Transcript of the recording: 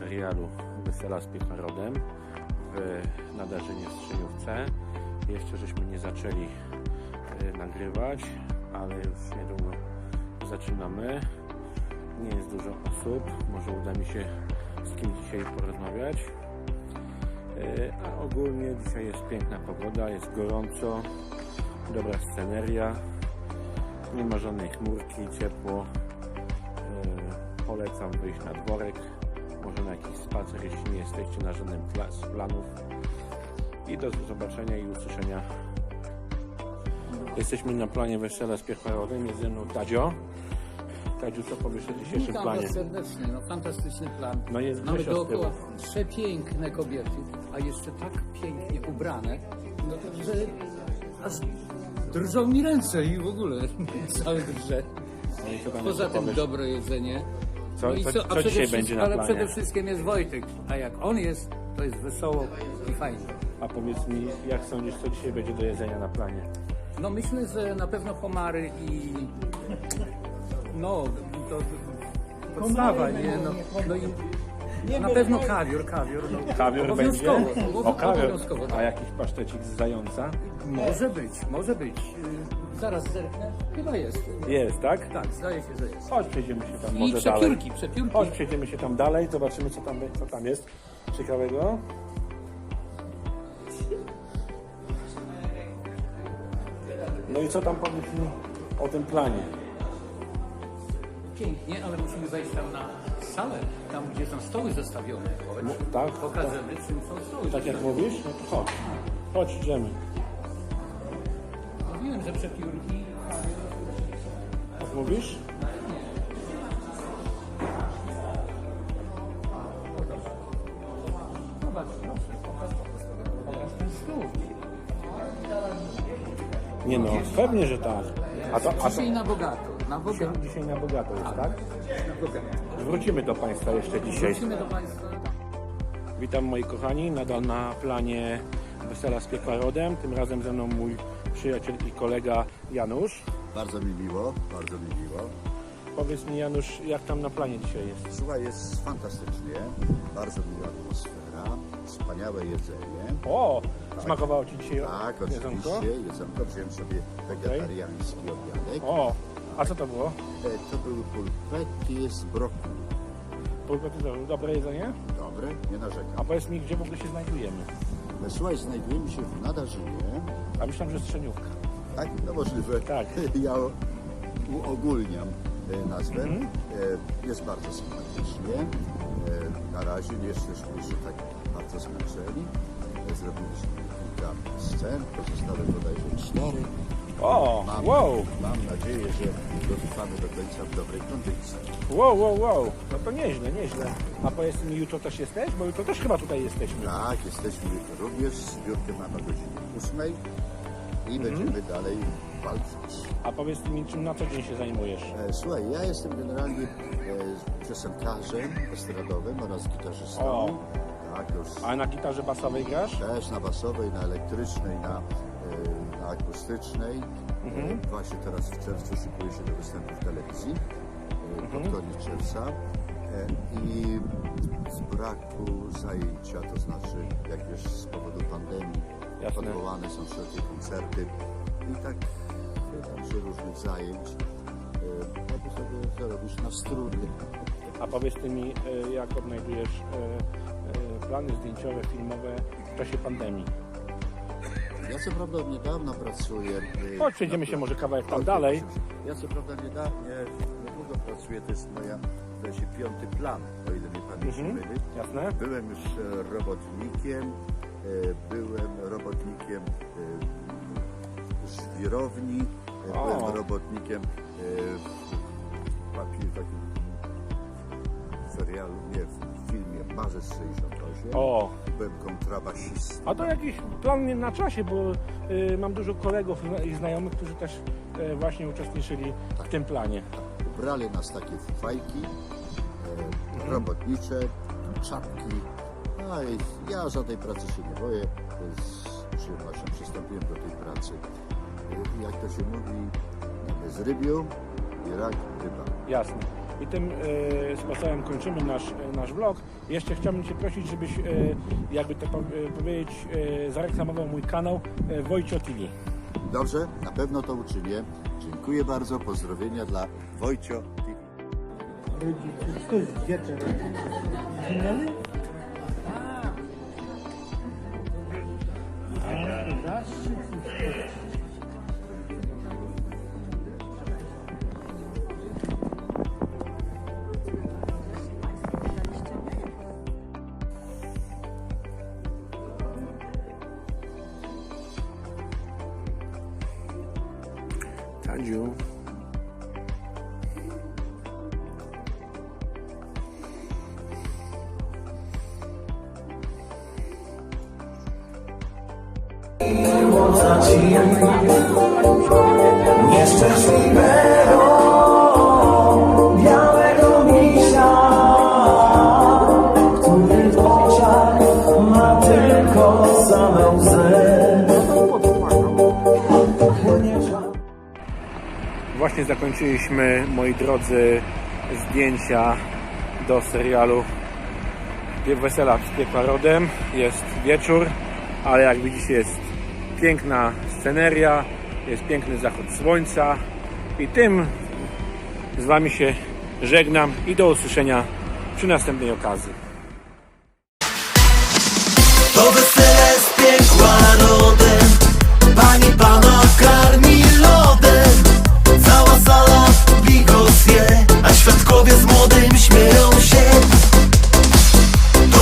serialu Wesela z Piechnarodem w Nadarzynie w Strzeniówce. Jeszcze żeśmy nie zaczęli e, nagrywać, ale już niedługo zaczynamy. Nie jest dużo osób, może uda mi się z kim dzisiaj porozmawiać. E, A ogólnie dzisiaj jest piękna pogoda, jest gorąco, dobra sceneria, nie ma żadnej chmurki, ciepło. E, Polecam wyjść na dworek, może na jakiś spacer, jeśli nie jesteście na żadnym z planów. I do zobaczenia i usłyszenia. Jesteśmy na planie Wesela z Piechwarowym, jest ze mną Tadzio. Tadziu, co powiesz o dzisiejszym Witam planie? Was serdecznie, no fantastyczny plan. No jest Mamy dookoła przepiękne kobiety, a jeszcze tak pięknie ubrane, no że aż drżą mi ręce i w ogóle cały drże. No Poza tym dobre jedzenie. Co- no i co- co, co przede dzisiaj będzie na Ale planie? przede wszystkim jest Wojtek, a jak on jest, to jest wesoło i fajnie. A powiedz mi, jak sądzisz, co dzisiaj będzie do jedzenia na planie? No myślę, że na pewno pomary i no to podstawa, nie? No, no i na pewno kawior, kawior. No, Kawior będzie? obowiązkowo, O, kawior. obowiązkowo, A tak. jakiś pasztecik z zająca? Może być, może być. Yy, Zaraz zerknę. Chyba jest. Jest, tak? Tak, zdaje się, że jest. Chodź, przejdziemy się tam I może dalej. przepiórki, przepiórki. Chodź, przejdziemy się tam dalej, zobaczymy, co tam, co tam jest ciekawego. No i co tam powiedz mi o tym planie? Pięknie, ale musimy wejść tam na salę, tam gdzie są stoły zestawione. No, tak? Pokażemy, czym są stoły. Tak jak mówisz? No to chodź. Chodź, idziemy. Mówiłem, że przepiórki. Jak mówisz? Zobacz, proszę, pokaż, pokaż ten stół. Nie no, pewnie, że tak. A to, a to na bogato, na dzisiaj, bogato. dzisiaj na bogato jest, tak? Na bogato. Wrócimy do Państwa jeszcze dzisiaj. Wrócimy do Państwa. Witam moi kochani, nadal na planie Wesela z. Tym razem ze mną mój przyjaciel i kolega Janusz. Bardzo mi miło, bardzo mi miło. Powiedz mi Janusz, jak tam na planie dzisiaj jest? Słuchaj, jest fantastycznie, bardzo miła atmosfera, wspaniałe jedzenie. O, smakowało Ci dzisiaj Tak, jedzonko? oczywiście, jedzonko, wziąłem sobie wegetariański obiadek. O, a co to było? E, To były pulpety z brokuł. Pulpety to dobre jedzenie? Dobre, nie narzekam. A powiedz mi, gdzie w ogóle się znajdujemy? No, Słuchaj, znajdujemy się w Nadarzynie. A myślałem, że Strzeniówka. Tak, no możliwe. Tak. Ja uogólniam e, nazwę. Mhm. E, Jest bardzo sympatycznie. Na razie nie jesteśmy jeszcze tak bardzo zmęczeni. Zrobiliśmy kilka scen, pozostałe bodajże cztery. O, Mam, wow, mam nadzieję, że dotrwamy do końca w dobrej kondycji. wow, wow, wow. No to nieźle, nieźle. A powiedz mi, jutro też jesteś? Bo jutro też chyba tutaj jesteśmy. Tak, jesteśmy jutro również. Zbiórkę mamy o godzinie 8 i Mhm. będziemy dalej walczyć. A powiedz mi, czym na co dzień się zajmujesz? E, Słuchaj, ja jestem generalnie e, piosenkarzem estradowym oraz gitarzystą. O. Tak, już A na gitarze basowej grasz? też na basowej, na elektrycznej, na, e, na akustycznej. Mhm. Właśnie teraz w czerwcu szykuję się do występu w telewizji, e, Mhm. pod koniec czerwca. E, I z braku zajęcia, to znaczy, jak wiesz, z powodu pandemii Jasne. odwołane są wszelkie koncerty i tak chwytam się różnych zajęć, e, aby sobie zarobić na struny. A powiedz ty mi, jak odnajdujesz plany zdjęciowe, filmowe w czasie pandemii? Ja co prawda od niedawna pracuję. e, Chodź, przejdziemy się może kawałek tam dalej. Ja co prawda niedawnie, niedługo pracuję, to jest moja, to jest piąty plan, o ile mnie pamięć Mhm. myli. Jasne? Byłem już e, robotnikiem, e, byłem robotnikiem e, żwirowni, e, O. byłem robotnikiem e, w takim serialu, nie, w filmie Marzec 68. O, Byłem kontrabasistą. a to jakiś plan na czasie, bo y, mam dużo kolegów i znajomych, którzy też e, właśnie uczestniczyli w tym planie. Brali nas takie fajki e, robotnicze, czapki. No i ja żadnej pracy się nie boję. Z przyjemnością przystąpiłem do tej pracy. E, Jak to się mówi, z rybią i rak ryba. Jasne. I tym e, sposobem kończymy nasz, e, nasz vlog. Jeszcze chciałbym Cię prosić, żebyś, e, jakby to po, e, powiedzieć, e, zareklamował mój kanał e, Wojcio TV. Dobrze, na pewno to uczynię. Dziękuję bardzo. Pozdrowienia dla Wojcio TV. Gdzie te Zginęli? A, zaszczyt you. Thank you. Właśnie zakończyliśmy, moi drodzy, zdjęcia do serialu Wesela z piekła rodem. Jest wieczór, ale jak widzicie jest piękna sceneria, jest piękny zachód słońca i tym z Wami się żegnam i do usłyszenia przy następnej okazji.